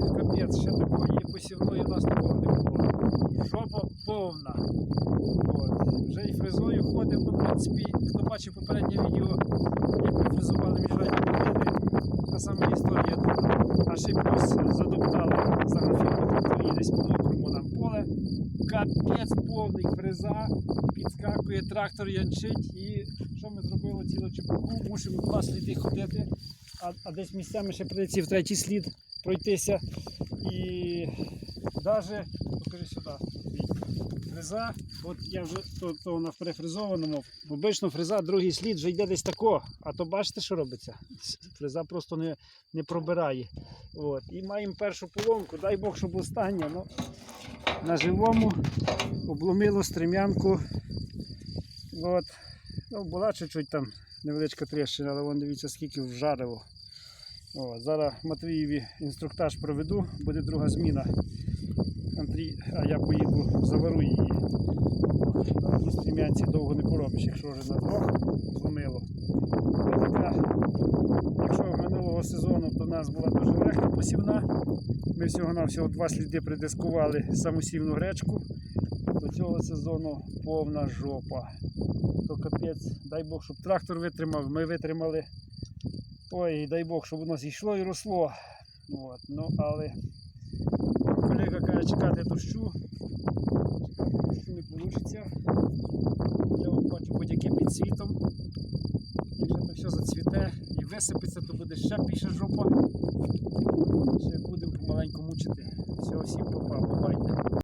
капець, ще такої посівної у нас ніколи не було. Жопа повна. От. Вже і фрезою ходимо, в принципі, хто бачив попереднє відео, як ми фрезували міжрадні полини, та сама історія тут. А ще плюс задоптали за графіку десь по мокрому нам поле. Капець повний фреза, підскакує, трактор янчить і що ми зробили цілу чепуху, мусимо два сліди ходити, а, а десь місцями ще прийдеться в третій слід пройтися. І навіть, покажи сюди, фреза, от я вже то, то вона в перефрезованому, обично фреза, другий слід вже йде десь тако, а то бачите, що робиться? Фреза просто не, не пробирає. От. І маємо першу поломку, дай Бог, щоб остання. Ну, на живому обломило стрем'янку. От. Ну, була чуть-чуть там невеличка тріщина, але вон дивіться, скільки вжарило. От. Зараз Матвієві інструктаж проведу, буде друга зміна. Андрій, а я поїду, завару її. На стрім'янці довго не поробиш, якщо вже на двох зломило. Якщо минулого сезону то в нас була дуже легка посівна, ми всього-навсього два сліди придискували самосівну гречку. До цього сезону повна жопа. То капець, дай Бог, щоб трактор витримав, ми витримали. Ой, дай Бог, щоб воно зійшло і росло. От, ну, але колега каже, чекати дощу. Дощу не вийде. Я от бачу будь-яке під світом. Якщо це все зацвіте і висипеться, то буде ще більше жопа. Ще будемо помаленьку мучити. Всього всім попа, бувайте.